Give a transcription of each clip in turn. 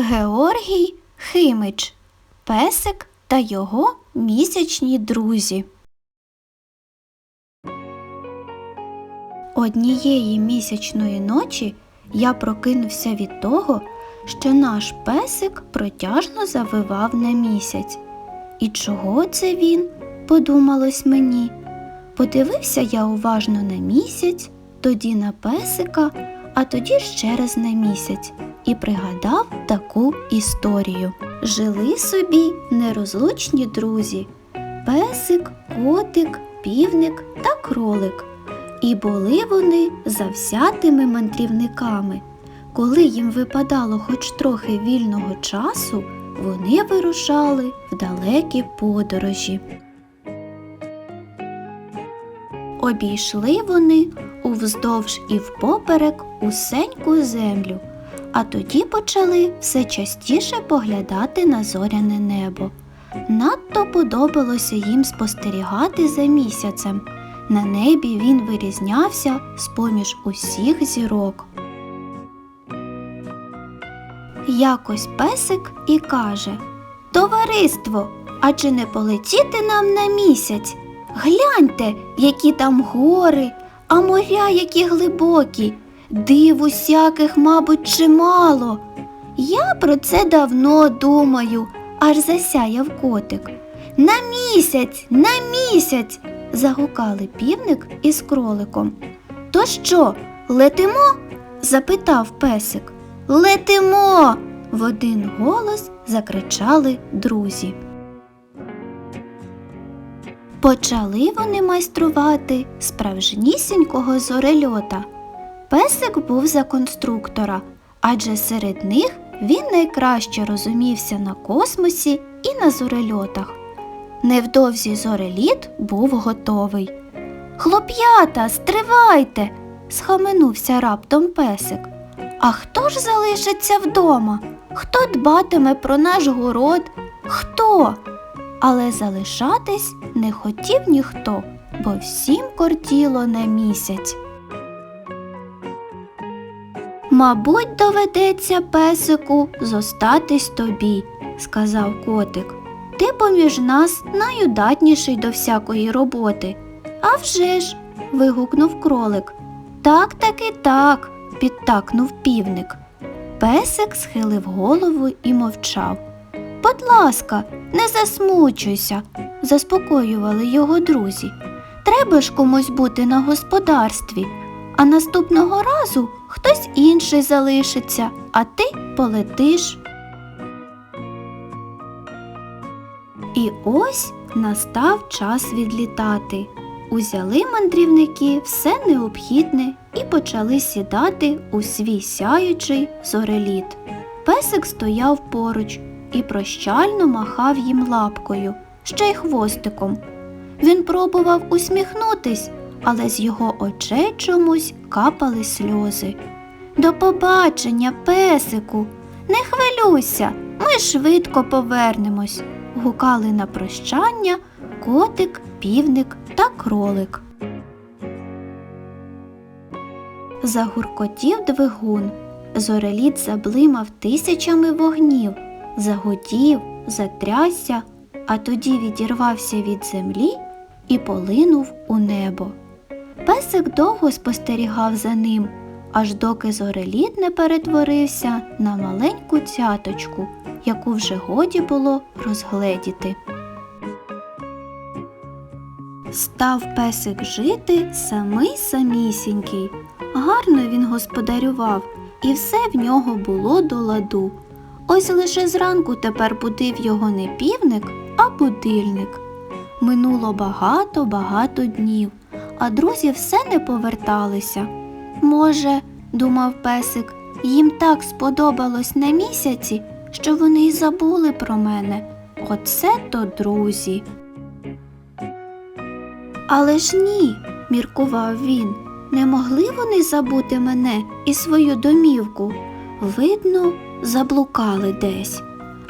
Георгій Химич, песик та його місячні друзі. Однієї місячної ночі я прокинувся від того, що наш песик протяжно завивав на місяць. І чого це він? подумалось мені. Подивився я уважно на місяць, тоді на песика, а тоді ще раз на місяць і пригадав таку історію. Жили собі нерозлучні друзі песик, котик, півник та кролик. І були вони завзятими мандрівниками. Коли їм випадало хоч трохи вільного часу, вони вирушали в далекі подорожі. Обійшли вони увздовж і впоперек усеньку землю, а тоді почали все частіше поглядати на зоряне небо. Надто подобалося їм спостерігати за місяцем. На небі він вирізнявся з-поміж усіх зірок. Якось песик і каже Товариство, а чи не полетіти нам на місяць? Гляньте, які там гори, а моря які глибокі, див усяких, мабуть, чимало. Я про це давно думаю, аж засяяв котик. На місяць, на місяць. загукали півник із кроликом. То що, летимо? запитав песик. Летимо. в один голос закричали друзі. Почали вони майструвати справжнісінького зорельота. Песик був за конструктора, адже серед них він найкраще розумівся на космосі і на зорельотах. Невдовзі зореліт був готовий. Хлоп'ята, стривайте, схаменувся раптом песик. А хто ж залишиться вдома? Хто дбатиме про наш город? Хто? Але залишатись не хотів ніхто, бо всім кортіло на місяць. Мабуть, доведеться песику зостатись тобі, сказав котик. Ти поміж нас найудатніший до всякої роботи. «А вже ж!» – вигукнув кролик. Так таки так, підтакнув півник. Песик схилив голову і мовчав. Будь ласка, не засмучуйся, заспокоювали його друзі. Треба ж комусь бути на господарстві, а наступного разу хтось інший залишиться, а ти полетиш. І ось настав час відлітати. Узяли мандрівники все необхідне і почали сідати у свій сяючий зореліт. Песик стояв поруч і прощально махав їм лапкою, ще й хвостиком. Він пробував усміхнутись, але з його очей чомусь капали сльози. До побачення, песику, не хвилюйся, ми швидко повернемось, гукали на прощання котик, півник та кролик. Загуркотів двигун. Зореліт заблимав тисячами вогнів, загудів, затрясся, а тоді відірвався від землі і полинув у небо. Песик довго спостерігав за ним, аж доки зореліт не перетворився на маленьку цяточку, яку вже годі було розгледіти. Став песик жити самий самісінький. Гарно він господарював, і все в нього було до ладу. Ось лише зранку тепер будив його не півник, а будильник. Минуло багато-багато днів, а друзі все не поверталися. Може, думав песик, їм так сподобалось на місяці, що вони й забули про мене. Оце то друзі. Але ж ні, міркував він, не могли вони забути мене і свою домівку. Видно, заблукали десь.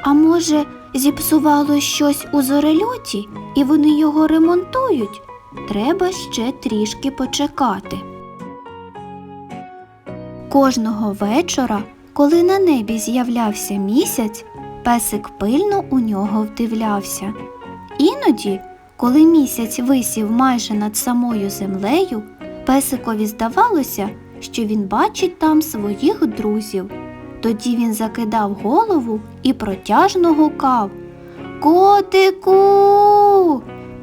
А може, зіпсувало щось у зорельоті, і вони його ремонтують? Треба ще трішки почекати. Кожного вечора, коли на небі з'являвся місяць, песик пильно у нього вдивлявся. Іноді, коли місяць висів майже над самою землею, песикові здавалося, що він бачить там своїх друзів. Тоді він закидав голову і протяжно гукав Котику,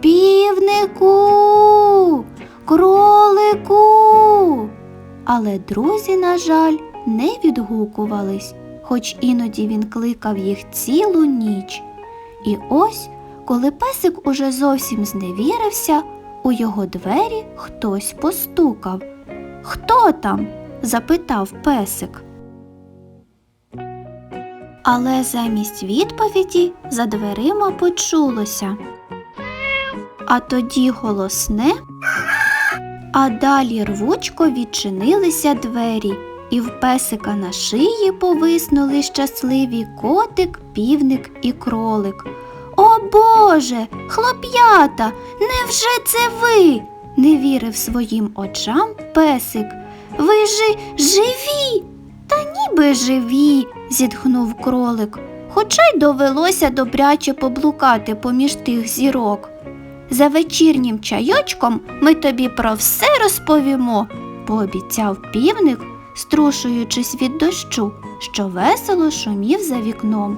півнику, кролику. Але друзі, на жаль, не відгукувались, хоч іноді він кликав їх цілу ніч. І ось, коли песик уже зовсім зневірився, у його двері хтось постукав. Хто там? запитав песик. Але замість відповіді за дверима почулося. А тоді голосне, а далі рвучко відчинилися двері, і в песика на шиї повиснули щасливі котик, півник і кролик. О Боже, хлоп'ята, невже це ви? не вірив своїм очам песик. Ви ж живі? Та ніби живі, зітхнув кролик, хоча й довелося добряче поблукати поміж тих зірок. За вечірнім чайочком ми тобі про все розповімо, пообіцяв півник, струшуючись від дощу, що весело шумів за вікном.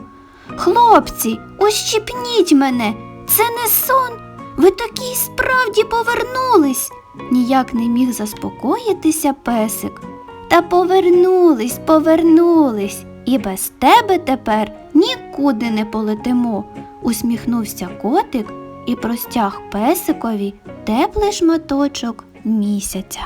Хлопці, ущипніть мене, це не сон. Ви такі справді повернулись. Ніяк не міг заспокоїтися песик. Та повернулись, повернулись, і без тебе тепер нікуди не полетимо, усміхнувся котик і простяг песикові теплий шматочок місяця.